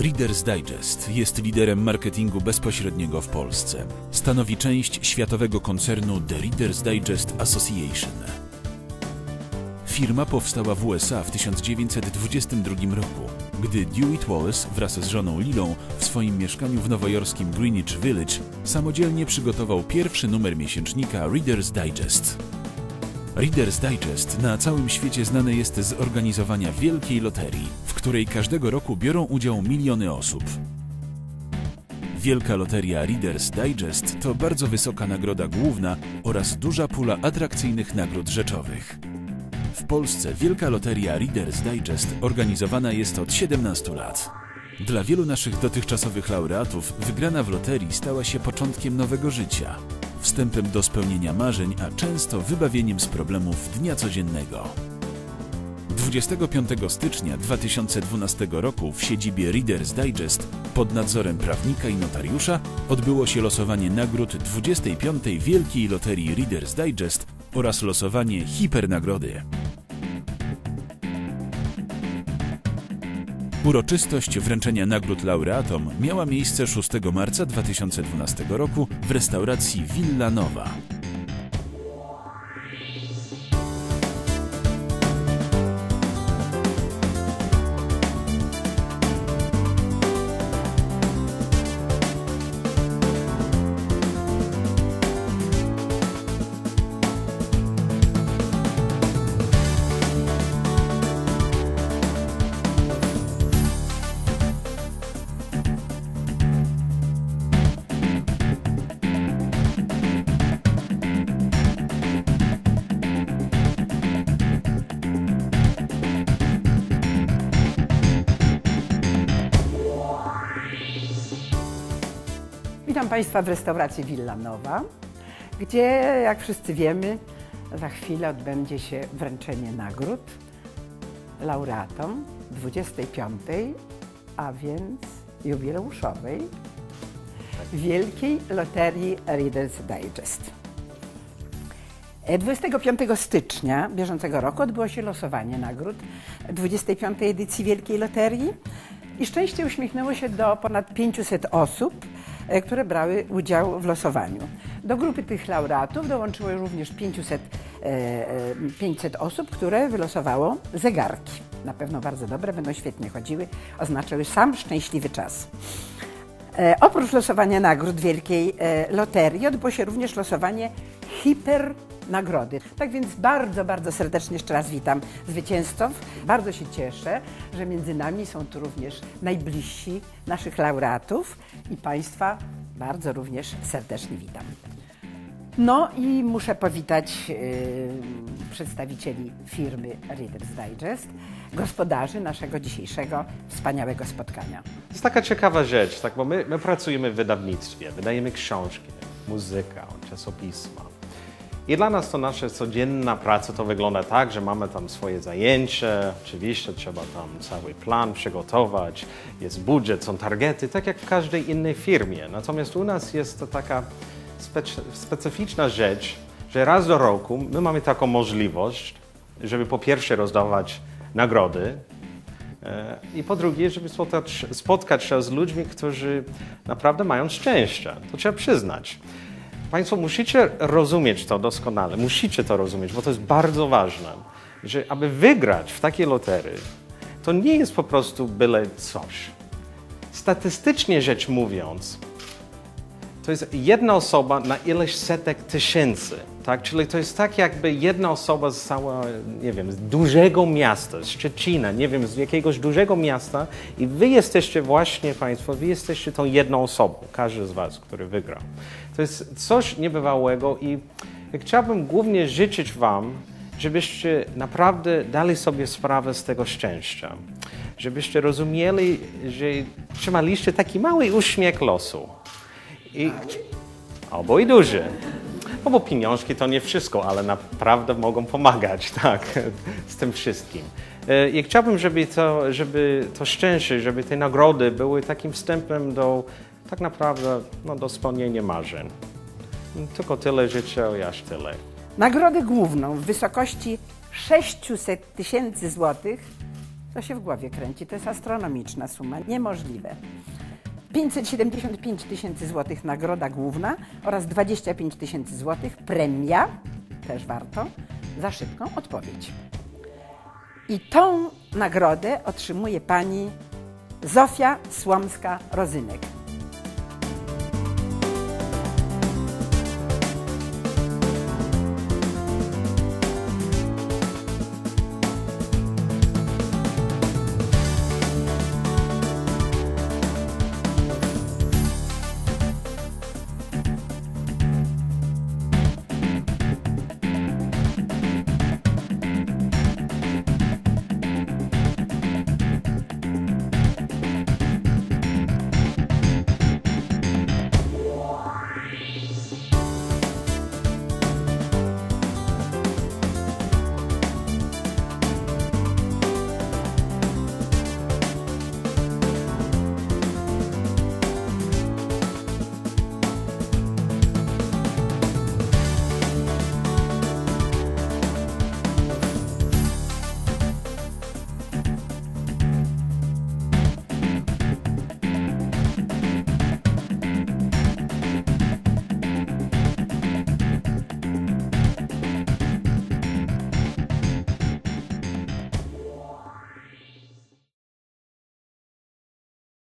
Reader's Digest jest liderem marketingu bezpośredniego w Polsce. Stanowi część światowego koncernu The Reader's Digest Association. Firma powstała w USA w 1922 roku, gdy Dewitt Wallace wraz z żoną Lilą w swoim mieszkaniu w nowojorskim Greenwich Village samodzielnie przygotował pierwszy numer miesięcznika Reader's Digest. Reader's Digest na całym świecie znane jest z organizowania wielkiej loterii, w której każdego roku biorą udział miliony osób. Wielka loteria Reader's Digest to bardzo wysoka nagroda główna oraz duża pula atrakcyjnych nagród rzeczowych. W Polsce Wielka Loteria Reader's Digest organizowana jest od 17 lat. Dla wielu naszych dotychczasowych laureatów wygrana w loterii stała się początkiem nowego życia, wstępem do spełnienia marzeń, a często wybawieniem z problemów dnia codziennego. 25 stycznia 2012 roku w siedzibie Reader's Digest pod nadzorem prawnika i notariusza odbyło się losowanie nagród 25. Wielkiej Loterii Reader's Digest oraz losowanie hipernagrody. Uroczystość wręczenia nagród laureatom miała miejsce 6 marca 2012 roku w restauracji Villa Nowa. Witam Państwa w restauracji Villa Nowa, gdzie, jak wszyscy wiemy, za chwilę odbędzie się wręczenie nagród laureatom 25, a więc jubileuszowej Wielkiej Loterii Reader's Digest. E, 25 stycznia bieżącego roku odbyło się losowanie nagród 25. edycji Wielkiej Loterii i szczęście uśmiechnęło się do ponad 500 osób, które brały udział w losowaniu. Do grupy tych laureatów dołączyło również 500, e, e, 500 osób, które wylosowało zegarki. Na pewno bardzo dobre, będą świetnie chodziły, oznaczały sam szczęśliwy czas. E, oprócz losowania nagród Wielkiej e, Loterii odbyło się również losowanie hipernagrody. Tak więc bardzo, bardzo serdecznie jeszcze raz witam zwycięzców. Bardzo się cieszę, że między nami są tu również najbliżsi naszych laureatów i Państwa bardzo również serdecznie witam. No i muszę powitać yy, przedstawicieli firmy Reader's Digest, gospodarzy naszego dzisiejszego wspaniałego spotkania. To jest taka ciekawa rzecz, tak, bo my, my pracujemy w wydawnictwie, wydajemy książki, muzykę, czasopisma. I dla nas to nasza codzienna praca to wygląda tak, że mamy tam swoje zajęcie, oczywiście trzeba tam cały plan przygotować, jest budżet, są targety, tak jak w każdej innej firmie. Natomiast u nas jest to taka spec- specyficzna rzecz, że raz do roku my mamy taką możliwość, żeby po pierwsze rozdawać nagrody, e, i po drugie, żeby spotkać, spotkać się z ludźmi, którzy naprawdę mają szczęście. To trzeba przyznać. Państwo musicie rozumieć to doskonale, musicie to rozumieć, bo to jest bardzo ważne, że aby wygrać w takiej loterii, to nie jest po prostu byle coś. Statystycznie rzecz mówiąc, to jest jedna osoba na ileś setek tysięcy, tak? Czyli to jest tak jakby jedna osoba z cała, nie wiem, z dużego miasta, z Szczecina, nie wiem, z jakiegoś dużego miasta i wy jesteście właśnie Państwo, wy jesteście tą jedną osobą, każdy z Was, który wygrał. To jest coś niebywałego i chciałbym głównie życzyć Wam, żebyście naprawdę dali sobie sprawę z tego szczęścia. Żebyście rozumieli, że trzymaliście taki mały uśmiech losu. I, albo i duży. No bo pieniążki to nie wszystko, ale naprawdę mogą pomagać, tak, z tym wszystkim. E, I chciałbym, żeby to, żeby to szczęście, żeby te nagrody były takim wstępem do tak naprawdę no, do spełnienia marzeń. Tylko tyle życzę aż tyle. Nagrodę główną w wysokości 600 tysięcy złotych To się w głowie kręci, to jest astronomiczna suma, niemożliwe. 575 tysięcy złotych nagroda główna oraz 25 tysięcy złotych premia, też warto, za szybką odpowiedź. I tą nagrodę otrzymuje pani Zofia Słomska-Rozynek.